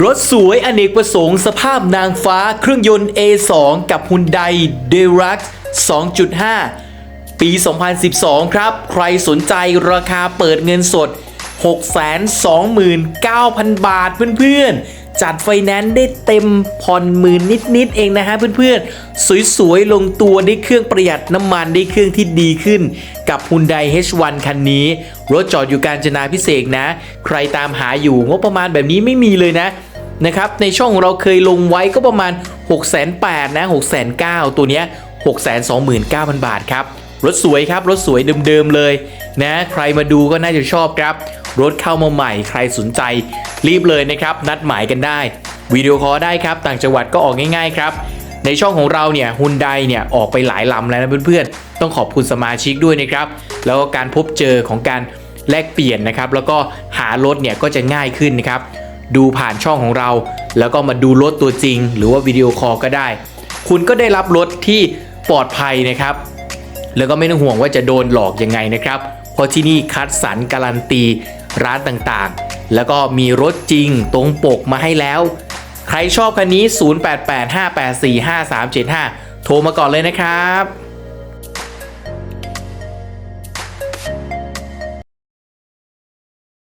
รถสวยอเนกประสงค์สภาพนางฟ้าเครื่องยนต์ A2 กับ Hyundai d e l u x 2.5 ปี 2012 ครับ ใครสนใจราคาเปิดเงินสด 629,000 บาทเพื่อนๆ จัดไฟแนนซ์ได้เต็มผ่อนหมื่นนิดๆเองนะฮะเพื่อนๆ สวยๆ ลงตัวได้เครื่องประหยัดน้ำมันได้เครื่องที่ดีขึ้น กับ Hyundai H1 คันนี้ รถจอดอยู่การจนาพิเศษนะ ใครตามหาอยู่งบประมาณแบบนี้ไม่มีเลยนะนะครับในช่องของเราเคยลงไว้ก็ประมาณ 6 8 0 0 0นะ6 9 0 0 ตัวเนี้ย 629,000 บาทครับ รถสวยครับ รถสวยเดิมๆเลยนะ ใครมาดูก็น่าจะชอบครับ รถเข้ามาใหม่ใครสนใจ รีบเลยนะครับ นัดหมายกันได้วิดีโอคอลได้ครับ ต่างจังหวัดก็ออกง่ายๆครับในช่องของเราเนี่ยฮุนไดเนี่ยออกไปหลายลำแล้วนะเพื่อนๆ ต้องขอบคุณสมาชิกด้วยนะครับ แล้วก็การพบเจอของการแลกเปลี่ยนนะครับ แล้วก็หารถเนี่ยก็จะง่ายขึ้นนะครับ ดูผ่านช่องของเรา แล้วก็มาดูรถตัวจริง หรือว่าวิดีโอคอลก็ได้ คุณก็ได้รับรถที่ปลอดภัยนะครับ แล้วก็ไม่ต้องห่วงว่าจะโดนหลอกยังไงนะครับ เพราะที่นี่คัดสรรการันตี ร้านต่างๆ แล้วก็มีรถจริงตรงปกมาให้แล้ว ใครชอบคันนี้ 0885845375 โทรมาก่อนเลยนะครับ